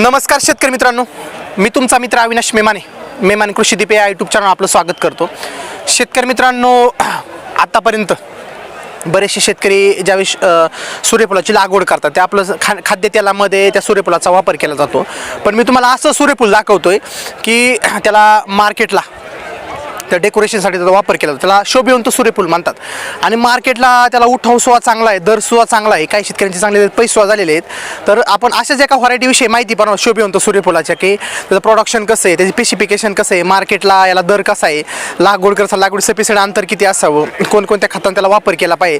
नमस्कार शेतकरी मित्रांनो. मी तुमचा मित्र अविनाश मेमाने. मेमाने कृषी दीपे या यूट्यूब चॅनल आपलं स्वागत करतो. शेतकरी मित्रांनो आतापर्यंत बरेचसे शेतकरी ज्यावेळेस सूर्यफुलाची लागवड करतात ते आपलं खा खाद्यतेलामध्ये त्या सूर्यफुलाचा वापर केला जातो. पण मी तुम्हाला असं सूर्यफूल आहे की त्याला मार्केटला त्या डेकोरेशनसाठी त्याचा वापर केला जातो. त्याला शोभिवंत सूर्यफूल म्हणतात आणि मार्केटला त्याला उठाव सुवा चांगला आहे दर सुवा चांगला आहे. काही शेतकऱ्यांचे चांगले पैसे सुद्धा झालेले आहेत. तर आपण अशाच एका व्हरायटीविषयी माहिती पण शोभिवंत सूर्यफुलाच्या की त्याचं प्रोडक्शन कसं आहे त्याची स्पेसिफिकेशन कसं आहे मार्केटला याला दर कसा आहे लागवड करता लागवड सफिशियंट अंतर किती असावं कोणकोणत्या खतांना त्याला वापर केला पाहिजे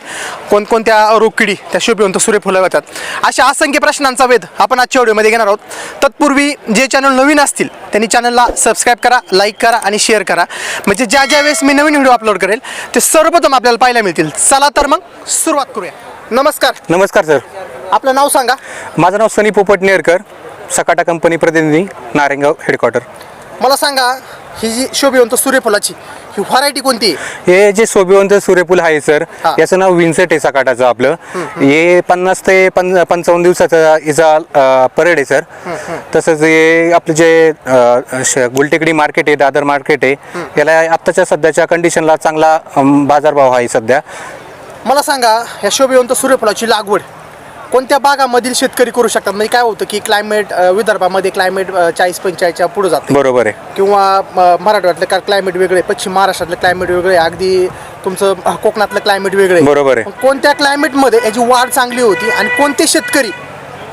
कोणकोणत्या रोगकिडी त्या शोभिवंत सूर्यफुलं होतात अशा असंख्य प्रश्नांचा वेध आपण आजच्या व्हिडिओमध्ये घेणार आहोत. तत्पूर्वी जे चॅनल नवीन असतील त्यांनी चॅनलला सबस्क्राईब करा लाईक करा आणि शेअर करा. म्हणजे ज्या ज्या वेळेस मी नवीन व्हिडिओ अपलोड करेल ते सर्वप्रथम आपल्याला पाहायला मिळतील. चला तर मग सुरुवात करूया. नमस्कार. नमस्कार सर. आपलं नाव सांगा. माझं नाव सनी पोपट नेरकर सकाटा कंपनी प्रतिनिधी नारायणगाव हेडक्वार्टर मला सांगा ही जी शोभिवंत सूर्यफुलाची ही व्हरायटी कोणती आहे? हे जे शोभिवंत सूर्यफूल आहे सर हा. याचं नाव विन्सेट आहे सकाटाचं आपलं. हे पन्नास ते पं पंचावन्न दिवसाचा याचा परेड आहे सर. तसंच हे आपलं जे अ, श- गुलटेकडी मार्केट आहे दादर मार्केट आहे याला आत्ताच्या सध्याच्या कंडिशनला चांगला अम, बाजारभाव आहे सध्या. मला सांगा या शोभिवंत सूर्यफुलाची लागवड कोणत्या भागामधील शेतकरी करू शकतात म्हणजे काय होतं की क्लायमेट विदर्भामध्ये क्लायमेट चाळीस पंचेचाळीसच्या पुढे जाते बरोबर आहे किंवा मराठवाड्यातलं का क्लायमेट वेगळे पश्चिम महाराष्ट्रातलं क्लायमेट वेगळे अगदी तुमचं कोकणातलं क्लायमेट वेगळे. बरोबर आहे. कोणत्या क्लायमेटमध्ये याची वाढ चांगली होती आणि कोणते शेतकरी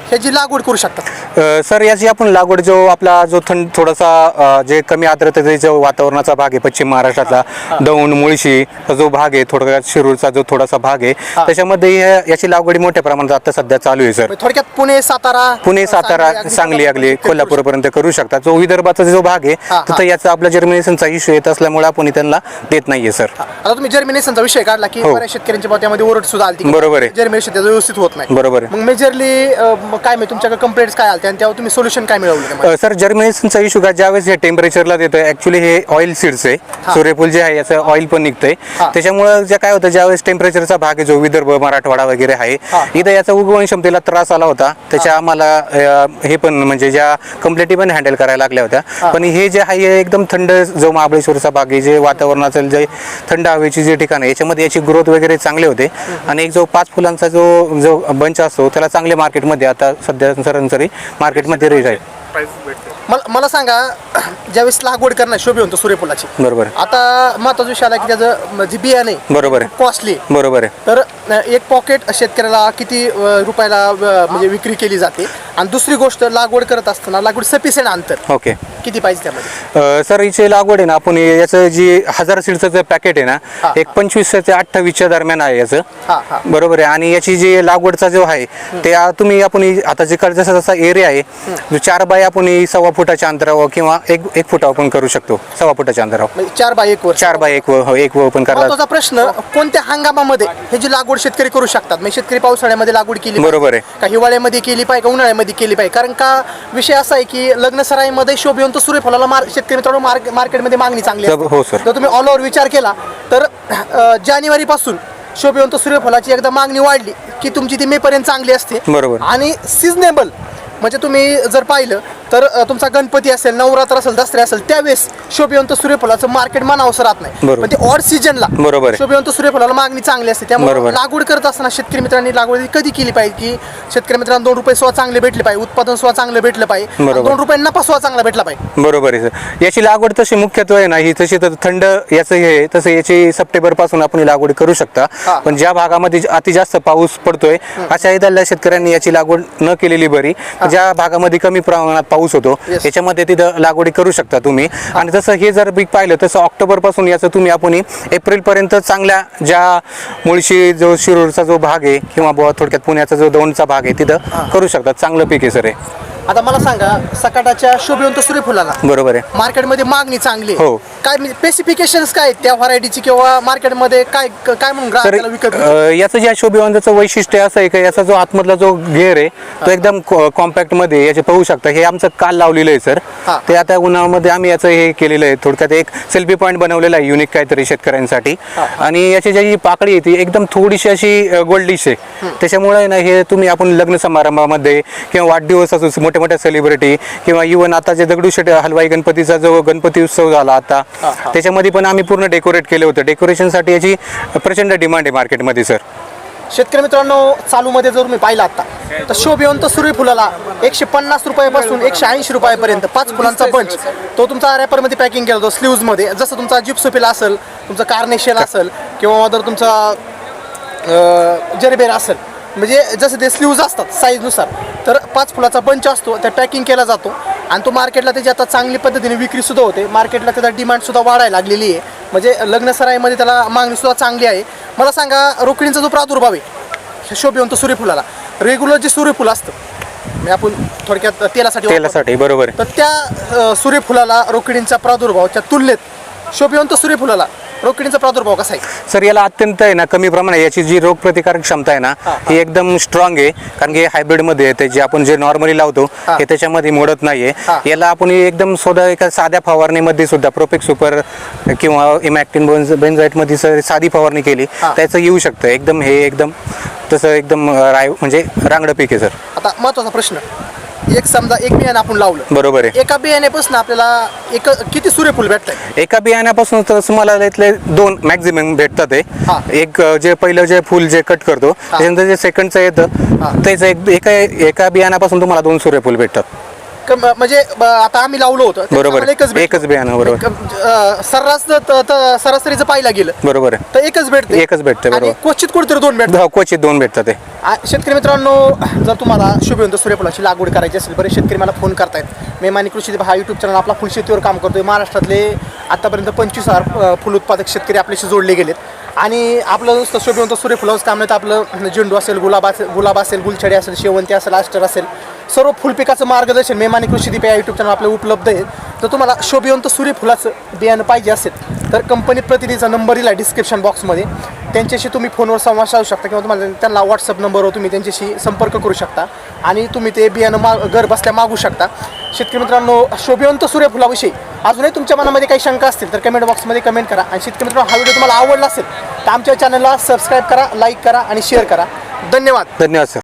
ह्याची लागवड करू शकतात सर याची आपण लागवड जो आपला जो थंड थोडासा जे कमी आर्द्रतेचा वातावरणाचा भाग आहे पश्चिम महाराष्ट्रातला दौंड मुळशी जो भाग आहे थोडा शिरूरचा जो थोडासा भाग आहे त्याच्यामध्ये याची लागवड मोठ्या प्रमाणात आता सध्या चालू आहे सर. म्हणजे थोडक्यात पुणे सातारा? पुणे सातारा सांगली अगली कोल्हापूर कोल्हापूरपर्यंत करू शकतात जो विदर्भाचा जो भाग आहे. तिथं याचा आपला जर्मिनेशनचा इश्यू येत असल्यामुळे आपण त्यांना देत नाहीये सर. आता तुम्ही जर्मिनेशनचा विषय काढला की हो. शेतकऱ्यांच्या त्यामध्ये ओरड सुद्धा आली बरोबर आहे. जर्मिनेशन त्याचं व्यवस्थित होत नाही. बरोबर आहे. मग मेजरली काय मिळतं तुमच्याकडे कंप्लेंट्स काय आल्या आणि त्यावर तुम्ही सोल्युशन काय मिळवलं? अ, सर जर्मिनेशनचा इश्यू का? ज्यावेळेस हे टेम्परेचरला देतं ऍक्च्युली हे ऑइल सीड्स आहे. सूर्यफूल जे आहे याचं ऑइल पण निघतंय. हा. त्याच्यामुळं जे काय होतं ज्यावेळेस टेम्परेचरचा भाग आहे जो विदर्भ मराठवाडा वगैरे आहे हा. इथं याचा उगवण क्षमतेला त्रास आला होता. त्याच्या आम्हाला अ, हे पण म्हणजे ज्या कंप्लेंटी पण हँडल करायला लागल्या होत्या. पण हे जे आहे हे एकदम थंड जो महाबळेश्वरचा भाग आहे जे वातावरणाचं जे थंड हवेची जे ठिकाण आहे याच्यामध्ये याची ग्रोथ वगैरे चांगले होते. आणि एक जो पाच फुलांचा जो जो बंच असतो त्याला चांगले मार्केटमध्ये आता सध्या सरासरी मार्केटमध्ये रेट आहे. मला मला सांगा ज्यावेळेस लागवड करणार शोभिवंत सूर्यफुलाची. बरोबर. आहे आता महत्त्वाचा विषय आला की त्याचं जे बियाणे बरोबर आहे. कॉस्टली बरोबर आहे. तर अ, एक पॉकेट शेतकऱ्याला किती अ, रुपयाला अ, म्हणजे विक्री केली जाते? आणि दुसरी गोष्ट लागवड करत असताना लागवड सफिशियंट अंतर. ओके. किती पाहिजे त्यामध्ये? अ, सर हिची लागवड आहे ना आपण याचं जी हजार सीडचं जे पॅकेट आहे हा, ना एक पंचवीस ते अठ्ठावीसच्या दरम्यान आहे याचं. हा हा. बरोबर आहे. आणि याची जी लागवडचा जो आहे ते आ- तुम्ही आपण ही- आता जे कर- जसा जसा एरिया आहे जो चार बाय आपण ही सव्वा फुटाच्या अंतरावर किंवा एक एक फुटावर पण करू शकतो सव्वा फुटाच्या अंतरावर म्हणजे चार बाय एक वर्ष चार बाय एक व- हो, एक व पण करा महत्त्वाचा प्रश्न कोणत्या हंगामामध्ये हे जी लागवड शेतकरी करू शकतात म्हणजे शेतकरी पावसाळ्यामध्ये लागवड केली? बरोबर आहे. का हिवाळ्यामध्ये केली पाहिजे का उन्हाळ्यामध्ये केली पाहिजे कारण का विषय असा आहे की लग्न सराईमध्ये शोभिवंत सूर्यफुलाला मार शेतकरी मित्रांनो मार्क मार्केटमध्ये मागणी चांगली असते. हो, सर. जर तुम्ही ऑल ओव्हर विचार केला तर अ, जानेवारीपासून शोभिवंत सूर्यफुलाची एकदा मागणी वाढली की तुमची ती मे पर्यंत चांगली असते बरोबर. आणि सिजनेबल म्हणजे तुम्ही जर पाहिलं तर अ, तुमचा गणपती असेल नवरात्र असेल दसरे असेल त्यावेळेस शोभिवंत सूर्यफुलाचं मार्केट मानावसं राहत नाही बरोबर. पण ते ऑड सीजनला बरोबर आहे. शोभिवंत सूर्यफुलाला मागणी चांगली असते त्यामुळे. लागवड करत असताना शेतकरी मित्रांनी लागवड कधी केली पाहिजे की शेतकरी मित्रांना दोन रुपये सुद्धा चांगले भेटले पाहिजे उत्पादन सुद्धा चांगलं भेटलं पाहिजे आणि बरोबर. दोन रुपये नफा सुद्धा चांगला भेटला पाहिजे बरोबर आहे सर याची लागवड तशी मुख्यत्वे आहे ना ही तशी तर थंड याचं हे आहे, तसं याची सप्टेंबरपासून आपण ही लागवड करू शकता हा. पण ज्या भागामध्ये अति जास्त पाऊस पडतोय अशा इथल्या शेतकऱ्यांनी याची लागवड न केलेली बरी ज्या भागामध्ये कमी प्रमाणात पाऊस होतो. Yes. याच्यामध्ये तिथं लागवडी करू शकता तुम्ही. आणि तसं हे जर पीक पाहिलं तसं ऑक्टोबरपासून याचं तुम्ही आपण एप्रिल पर्यंत चांगल्या ज्या मुळशी जो शिरूरचा जो भाग आहे किंवा बुवा थोडक्यात पुण्याचा जो दौंडचा भाग आहे तिथं करू शकतात चांगलं पीक आहे सर हे. आता मला सांगा सकाटाच्या शोभिवंत सूर्यफुलाला बरोबर आहे. मार्केटमध्ये मागणी चांगली आहे. हो. काय म्हणजे स्पेसिफिकेशन्स काय आहेत त्या व्हरायटीची किंवा मार्केटमध्ये काय काय म्हणून तर ग्राहकाला विकत? अ, याचं जे शोभिवंताचं वैशिष्ट्य असं आहे का? याचा जो आतमधला जो घेर आहे तो एकदम कॉम्पॅक्टमध्ये याचे पाहू शकता. हे आमचं काल लावलेलं आहे सर. हा. ते आता उन्हाळ्यामध्ये आम्ही याचं हे केलेलं आहे. थोडक्यात एक सेल्फी पॉईंट बनवलेला आहे युनिक काहीतरी शेतकऱ्यांसाठी. आणि याची जी पाकळी आहे ती एकदम थोडीशी अशी गोल्डिश आहे. त्याच्यामुळे ना हे तुम्ही आपण लग्न समारंभामध्ये किंवा वाढदिवस असो मोठ्या मोठ्या मोठ्या सेलिब्रिटी किंवा इवन आता जे दगडूशेठ हलवाई गणपतीचा जो गणपती उत्सव झाला आता. त्याच्यामध्ये पण आम्ही पूर्ण डेकोरेट केले होतं. डेकोरेशनसाठी याची प्रचंड डिमांड आहे मार्केटमध्ये सर शेतकरी मित्रांनो चालूमध्ये जर मी पाहिला आता तर शोभिवंत सूर्यफुलाला एकशे पन्नास रुपयापासून एकशे ऐंशी रुपयापर्यंत पाच फुलांचा बंच तो तुमचा रॅपरमध्ये पॅकिंग केला जातो स्लीव्जमध्ये जसं तुमचा जिप्सोपिला असेल तुमचा कार्नेशियल असेल किंवा जर तुमचा जरबेर असेल म्हणजे जसं ते स्लीव्ज असतात साईजनुसार तर पाच फुलाचा बंच असतो त्या पॅकिंग केला जातो. आणि तो मार्केटला त्याची आता चांगली पद्धतीने विक्रीसुद्धा होते. मार्केटला त्याचा डिमांडसुद्धा वाढायला लागलेली आहे. म्हणजे लग्न सराईमध्ये त्याला मागणीसुद्धा चांगली आहे. मला सांगा रोकडींचा जो प्रादुर्भाव आहे शोभिवंत सूर्यफुलाला रेग्युलर जे सूर्यफुल असतं म्हणजे आपण थोडक्यात तेलासाठी. तेलासाठी बरोबर तर त्या सूर्यफुलाला रोकडींचा प्रादुर्भावाच्या तुलनेत शोभिवंत सूर्यफुलाला रोकडींचा प्रादुर्भाव कसा आहे? सर याला अत्यंत आहे ना कमी प्रमाणात याची जी रोगप्रतिकारक क्षमता आहे ना ही एकदम स्ट्रॉंग आहे. कारण की हायब्रिडमध्ये येते जे आपण जे नॉर्मली लावतो हा. हे त्याच्यामध्ये मोडत नाहीये. हा. याला आपण एकदम सोदा एका साध्या फवारणीमध्ये सुद्धा प्रोपेक सुपर किंवा इमॅक्टिन बेन्झाईटमध्ये सर साधी फवारणी केली हा. त्याचं येऊ शकतं. एकदम हे एकदम तसं एकदम राय म्हणजे रांगडं पीक आहे सर. आता महत्त्वाचा प्रश्न. एक समजा एक बियाणं आपण लावलं. बरोबर आहे. एका बियाण्यापासून आपल्याला एक किती सूर्यफूल भेटतंय? एका बियाण्यापासून तर तुम्हाला त्यातले दोन मॅक्झिमम भेटतात हा. आहे एक अं, जे पहिलं जे फुल जे कट करतो त्याच्यानंतर जे सेकंडचं. येतं त्याचं एक एका एका बियाण्यापासून तुम्हाला दोन सूर्यफूल भेटतात. कम- म्हणजे ब- आता आम्ही लावलो होतं. बरोबर एकच भेटलं. एकच बियाणं बरोबर. एक, अ, सर्रास त- त- सरासरी जर पाहिला गेलं. बरोबर आहे. तर एकच भेटते. एकच भेटते, आणि बरोबर. क्वचित कुठेतरी दोन भेटतात. हो, क्वचित दोन भेटतात ते. आ- शेतकरी मित्रांनो जर तुम्हाला शुभवंत सूर्यफुलाची लागवड करायची असेल बरेच शेतकरी मला फोन करतायत. मेमानी कृषी हा यूट्यूब चॅनल आपला फुल शेतीवर काम करतोय. महाराष्ट्रातले आतापर्यंत पंचवीस हजार अ, फुल उत्पादक शेतकरी आपल्याशी जोडले गेलेत. आणि आपलं नुसतं शोभिवंत सूर्यफुलाचं काम नाही तर आपलं झेंडू असेल गुलाब असेल गुलाब असेल गुलछडी असेल शेवंती असेल आस्टर असेल सर्व फुलपिकाचं मार्गदर्शन मेमानी कृषी दीप या यूट्यूब चॅनल आपलं उपलब्ध आहे. तर तुम्हाला शोभिवंत सूर्यफुलाचं बियाणं पाहिजे असेल तर कंपनी प्रतिनिधीचा नंबर दिला डिस्क्रिप्शन बॉक्समध्ये त्यांच्याशी तुम्ही फोनवर संवाद साधू शकता किंवा तुम्हाला त्यांना व्हॉट्सअप नंबरवर तुम्ही त्यांच्याशी संपर्क करू शकता. आणि तुम्ही ते बियाणं मा घर बसल्या मागू शकता. शेतकरी मित्रांनो शोभिवंत सूर्यफुलाविषयी अजूनही तुमच्या मनामध्ये काही शंका असतील तर कमेंट बॉक्समध्ये कमेंट करा. आणि शेतकरी मित्रांनो हा व्हिडिओ तुम्हाला आवडला असेल तर आमच्या चॅनलला सबस्क्राईब करा लाईक करा आणि शेअर करा. धन्यवाद. धन्यवाद सर